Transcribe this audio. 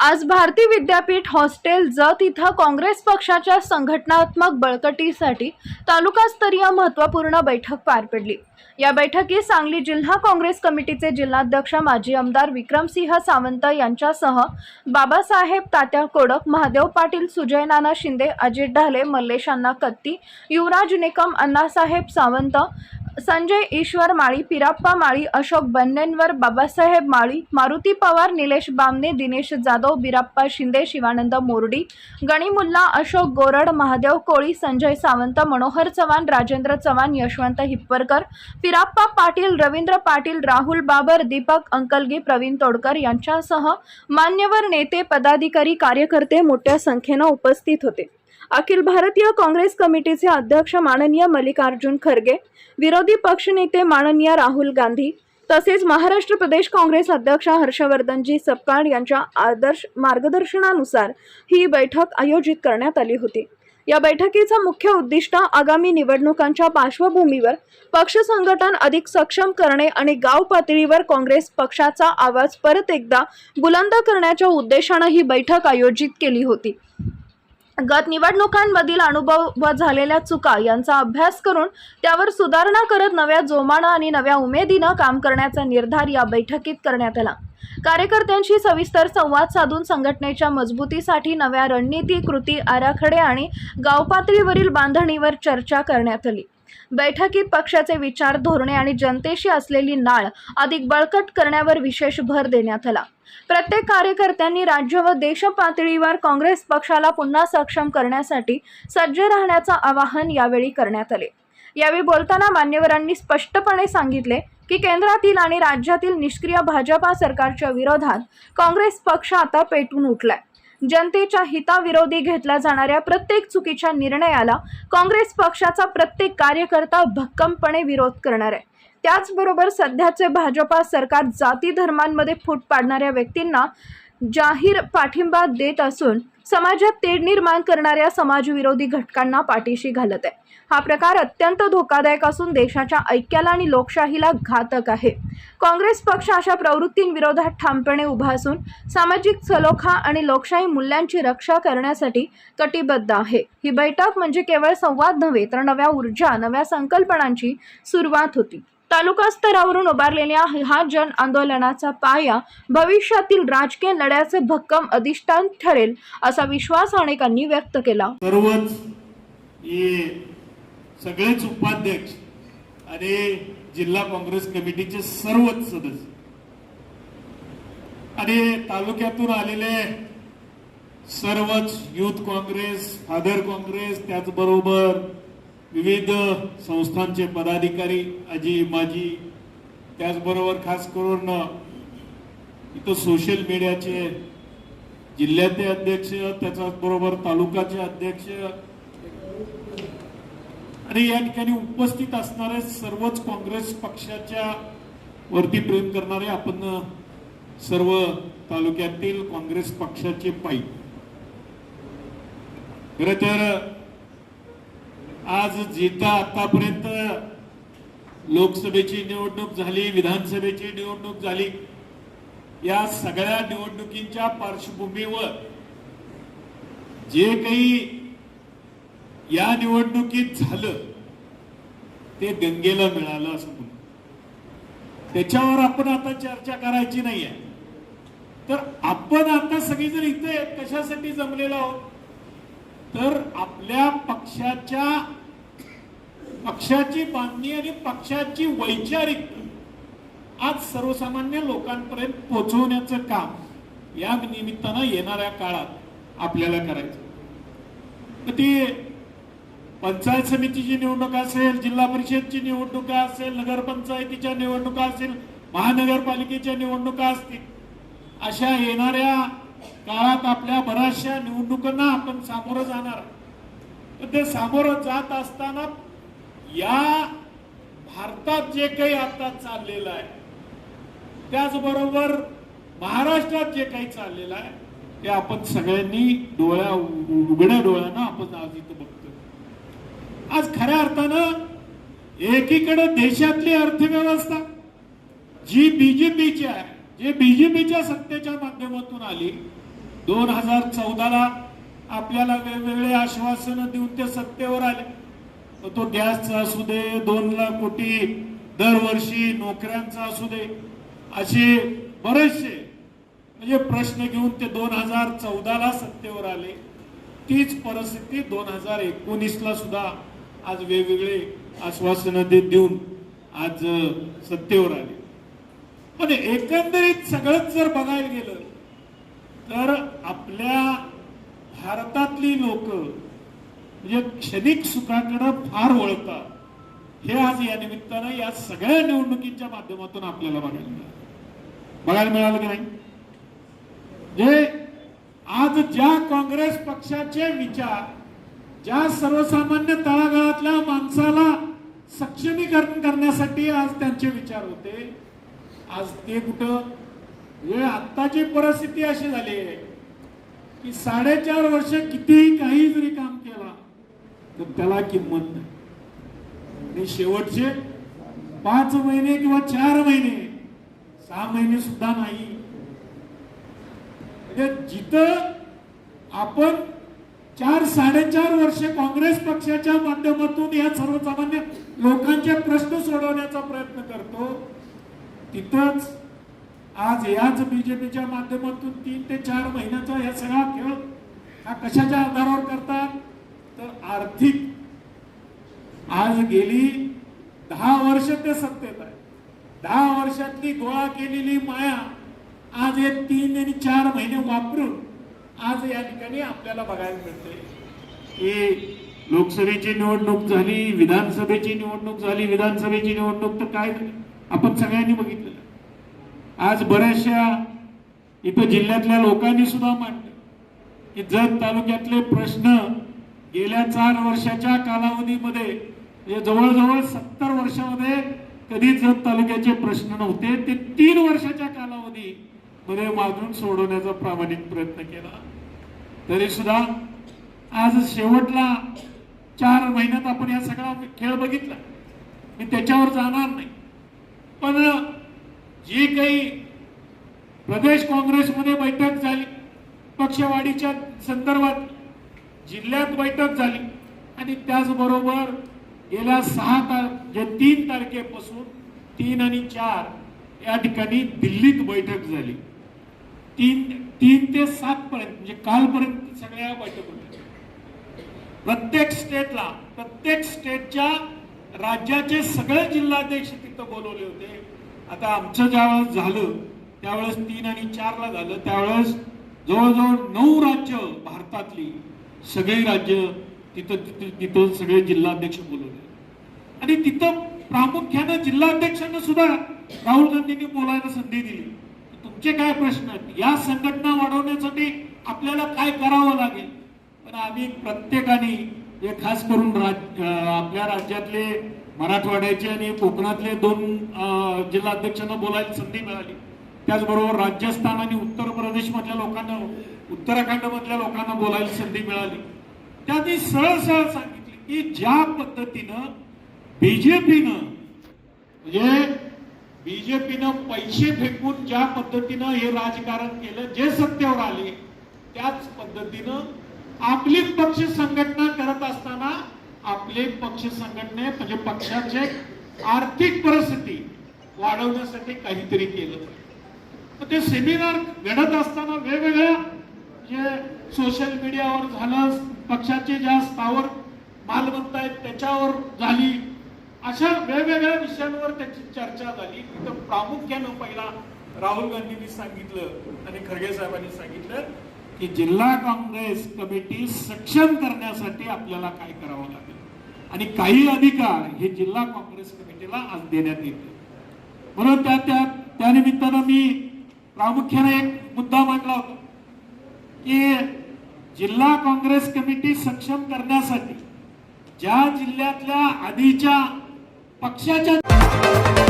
आज भारती विद्यापीठ हॉस्टेल जत इथं काँग्रेस पक्षाच्या संघटनात्मक बळकटीसाठी तालुकास्तरीय महत्त्वपूर्ण बैठक पार पडली. या बैठकीत सांगली जिल्हा काँग्रेस कमिटीचे जिल्हाध्यक्ष माजी आमदार विक्रमसिंह सावंत यांच्यासह बाबासाहेब तात्या कोडक महादेव पाटील सुजय नाना शिंदे अजित ढाले मल्लेशांना कत्ती युवराज निकम अण्णासाहेब सावंत संजय ईश्वर माळी पिराप्पा माळी अशोक बन्नेनवर बाबासाहेब माळी मारुती पवार निलेश बामने दिनेश जाधव बिराप्पा शिंदे शिवानंद मोर्डी गणिमुल्ला अशोक गोरड महादेव कोळी संजय सावंत मनोहर चव्हाण राजेंद्र चव्हाण यशवंत हिप्परकर पिराप्पा पाटील रवींद्र पाटील राहुल बाबर दीपक अंकलगी प्रवीण तोडकर यांच्यासह मान्यवर नेते पदाधिकारी कार्यकर्ते मोठ्या संख्येनं उपस्थित होते. अखिल भारतीय काँग्रेस कमिटीचे अध्यक्ष माननीय मल्लिकार्जुन खरगे विरोधी पक्षनेते माननीय राहुल गांधी तसेच महाराष्ट्र प्रदेश काँग्रेस अध्यक्ष हर्षवर्धनजी सपकाळ यांच्या आदर्श मार्गदर्शनानुसार ही बैठक आयोजित करण्यात आली होती. या बैठकीचा मुख्य उद्दिष्ट आगामी निवडणुकांच्या पार्श्वभूमीवर पक्ष संघटन अधिक सक्षम करणे आणि गाव पातळीवर काँग्रेस पक्षाचा आवाज परत एकदा बुलंद करण्याच्या उद्देशानं ही बैठक आयोजित केली होती. गत निवडणुकांमधील अनुभव व झालेल्या चुका यांचा अभ्यास करून त्यावर सुधारणा करत नव्या जोमानं आणि नव्या उमेदीनं काम करण्याचा निर्धार या बैठकीत करण्यात आला. कार्यकर्त्यांशी सविस्तर संवाद साधून संघटनेच्या मजबूतीसाठी नव्या रणनीती कृती आराखडे आणि गावपातळीवरील बांधणीवर चर्चा करण्यात आली. बैठकीत पक्षाचे विचार धोरणे आणि जनतेशी असलेली नाळ अधिक बळकट करण्यावर विशेष भर देण्यात आला. प्रत्येक कार्यकर्त्यांनी राज्य व देश पातळीवर काँग्रेस पक्षाला पुन्हा सक्षम करण्यासाठी सज्ज राहण्याचं आवाहन यावेळी करण्यात आले. यावेळी बोलताना मान्यवरांनी स्पष्टपणे सांगितले की केंद्रातील आणि राज्यातील निष्क्रिय भाजपा सरकारच्या विरोधात काँग्रेस पक्ष आता पेटून उठलाय. जनतेच्या हिताविरोधी घेतल्या जाणाऱ्या प्रत्येक चुकीच्या निर्णयाला काँग्रेस पक्षाचा प्रत्येक कार्यकर्ता भक्कमपणे विरोध करणार आहे. त्याचबरोबर सध्याचे भाजपा सरकार जाती धर्मांमध्ये फूट पाडणाऱ्या व्यक्तींना जाहीर पाठिंबा देत असून समाजात तेढ निर्माण करणाऱ्या समाजविरोधी घटकांना पाठीशी घालत आहे. हा प्रकार अत्यंत धोकादायक असून देशाच्या ऐक्याला आणि लोकशाहीला घातक आहे. काँग्रेस पक्ष अशा प्रवृत्तींविरोधात ठामपणे उभा असून सामाजिक सलोखा आणि लोकशाही मूल्यांची रक्षा करण्यासाठी कटिबद्ध आहे. ही बैठक म्हणजे केवळ संवाद नव्हे तर नव्या ऊर्जा नव्या संकल्पनांची सुरुवात होती. तालुका स्तरावरून उभारलेल्या हा जन आंदोलनाचा पाया भविष्यातील राजकीय लढ्याचे भक्कम अधिष्ठान ठरेल असा विश्वास अनेकांनी व्यक्त केला. सर्वच सगळेच उपाध्यक्ष आणि जिल्हा काँग्रेस कमिटीचे सर्वच सदस्य आणि तालुक्यातून आलेले सर्वच युथ काँग्रेस फादर काँग्रेस त्याचबरोबर विविध संस्थांचे पदाधिकारी आजी माजी त्याचबरोबर खास करून इथं सोशल मीडियाचे जिल्ह्याचे अध्यक्ष त्याच्याच बरोबर तालुकाचे अध्यक्ष आणि या ठिकाणी उपस्थित असणारे सर्वच काँग्रेस पक्षाच्या वरती प्रेम करणारे आपण सर्व तालुक्यातील काँग्रेस पक्षाचे पायी. खर तर आज जिथं आतापर्यंत लोकसभेची निवडणूक झाली विधानसभेची निवडणूक झाली या सगळ्या निवडणुकींच्या पार्श्वभूमीवर जे काही या निवडणुकीत झालं ते गंगेला मिळालं असं म्हणून त्याच्यावर आपण आता चर्चा करायची नाहीये तर आपण आता सगळीजण इथे कशासाठी जमलेलो आहोत? तर आपल्या पक्षाच्या पक्षाची बांधणी आणि पक्षाची वैचारिक आज सर्वसामान्य लोकांपर्यंत पोहोचवण्याचं काम या निमित्तानं येणाऱ्या काळात आपल्याला करायचं. तर ती पंचायत समितीची निवडणूक असेल जिल्हा परिषदची निवडणुका असेल नगरपंचायतीच्या निवडणुका असेल महानगरपालिकेच्या निवडणुका असतील अशा येणाऱ्या काळात आपल्या बऱ्याचशा निवडणुकांना आपण सामोरं जाणार. तर ते सामोरं जात असताना या भारतात जे काही आता चाललेलं आहे त्याचबरोबर महाराष्ट्रात जे काही चाललेलं आहे ते आपण सगळ्यांनी डोळ्या उघड्या डोळ्यानं आपण आज इथं बघतो आज खऱ्या अर्थानं एकीकडे देशातली अर्थव्यवस्था जी बीजेपीची आहे जे बीजेपीच्या सत्तेच्या माध्यमातून आली दोन हजार चौदाला आपल्याला वेगवेगळे आश्वासनं देऊन ते सत्तेवर आले. तो गॅसचा असू दे दोन लाख कोटी दरवर्षी नोकऱ्यांचा असू दे असे बरेचसे म्हणजे प्रश्न घेऊन ते दोन हजार चौदाला सत्तेवर आले. तीच परिस्थिती दोन हजार एकोणीसला सुद्धा आज वेगवेगळे आश्वासनं देत देऊन आज सत्तेवर आले. पण एकंदरीत सगळंच जर बघायला गेलं तर आपल्या भारतातली लोक म्हणजे क्षणिक सुखाकडे फार वळतात हे आज या निमित्तानं या सगळ्या निवडणुकीच्या माध्यमातून आपल्याला बघायला मिळालं. बघायला मिळालं की नाही? जे आज ज्या काँग्रेस पक्षाचे विचार ज्या सर्वसामान्य तळागाळातल्या माणसाला सक्षमीकरण करण्यासाठी आज त्यांचे विचार होते आज ते कुठं? हे आत्ताची परिस्थिती अशी झाली आहे की साडेचार वर्ष कितीही काही जरी काम केला तर त्याला किंमत नाही. आणि शेवटचे पाच महिने किंवा चार महिने सहा महिने सुद्धा नाही. म्हणजे जिथं आपण चार साडेचार वर्ष काँग्रेस पक्षाच्या माध्यमातून या सर्वसामान्य लोकांचे प्रश्न सोडवण्याचा प्रयत्न करतो तिथंच आज याच बीजेपीच्या माध्यमातून तीन ते चार महिन्याचा या सगळा खेळ हा कशाच्या आधारावर करतात? तर आर्थिक. आज गेली दहा वर्ष ते सत्तेत आहे. दहा वर्षातली गोळा केलेली माया आज हे तीन आणि चार महिने वापरून आज या ठिकाणी आपल्याला बघायला मिळते. की लोकसभेची निवडणूक झाली विधानसभेची निवडणूक झाली विधानसभेची निवडणूक तर काय झाली? आपण सगळ्यांनी बघितलेलं आज बऱ्याचशा इथं जिल्ह्यातल्या लोकांनी सुद्धा मांडलं की जत तालुक्यातले प्रश्न गेल्या चार वर्षाच्या कालावधीमध्ये म्हणजे जवळजवळ सत्तर वर्षामध्ये कधीच जत तालुक्याचे प्रश्न नव्हते. ते तीन वर्षाच्या कालावधी मध्ये मागून सोडवण्याचा प्रामाणिक प्रयत्न केला. तरी सुद्धा आज शेवटला चार महिन्यात आपण या सगळा खेळ बघितला. मी त्याच्यावर जाणार नाही. पण जी काही प्रदेश काँग्रेसमध्ये बैठक झाली पक्षवाढीच्या संदर्भात जिल्ह्यात बैठक झाली. आणि त्याचबरोबर गेल्या सहा तार जे तीन तारखेपासून तीन आणि चार या ठिकाणी दिल्लीत बैठक झाली. तीन तीन ते सात पर्यंत म्हणजे कालपर्यंत सगळ्या बैठक होत्या. प्रत्येक स्टेटला प्रत्येक स्टेटच्या राज्याचे सगळे जिल्हाध्यक्ष तिथं बोलवले होते. आता आमचं ज्यावेळेस झालं त्यावेळेस तीन आणि चारला झालं. त्यावेळेस जवळजवळ नऊ राज्य भारतातली सगळे राज्य तिथं तिथं सगळे जिल्हाध्यक्ष बोलवले. आणि तिथं प्रामुख्यानं जिल्हाध्यक्षांना सुद्धा राहुल गांधींनी बोलायला संधी दिली. तुमचे काय प्रश्न आहेत? या संघटना वाढवण्यासाठी आपल्याला काय करावं लागेल? पण आम्ही प्रत्येकाने हे खास करून राज आपल्या राज्यातले मराठवाड्याचे आणि कोकणातले दोन जिल्हाध्यक्षांना बोलायला संधी मिळाली. त्याचबरोबर राजस्थान आणि उत्तर प्रदेश मधल्या लोकांना उत्तराखंड मधल्या लोकांना बोलायला संधी मिळाली. त्यांनी सरळ सरळ सांगितले की ज्या पद्धतीनं बीजेपीनं म्हणजे बीजेपीनं पैसे फेकून ज्या पद्धतीनं हे राजकारण केलं जे सत्तेवर आले त्याच पद्धतीनं आपली पक्ष संघटना करत असताना आपले पक्ष संघटने म्हणजे पक्षाचे आर्थिक परिस्थिती वाढवण्यासाठी काहीतरी केलं. तर ते सेमिनार घडत असताना वेगवेगळ्या जे सोशल मीडियावर झालं पक्षाचे ज्या स्थावर मालमत्ता आहेत त्याच्यावर झाली. अशा वेगवेगळ्या विषयांवर त्याची चर्चा झाली. तिथं प्रामुख्यानं पहिला राहुल गांधींनी सांगितलं आणि खरगे साहेबांनी सांगितलं की जिल्हा काँग्रेस कमिटी सक्षम करण्यासाठी आपल्याला काय करावं लागेल? आणि काही अधिकार हे जिल्हा काँग्रेस कमिटीला आज देण्यात येते म्हणून त्या त्या त्यानिमित्तानं मी प्रामुख्याने एक मुद्दा मांडला होता. की जिल्हा काँग्रेस कमिटी सक्षम करण्यासाठी ज्या जिल्ह्यातल्या आधीच्या पक्षाच्या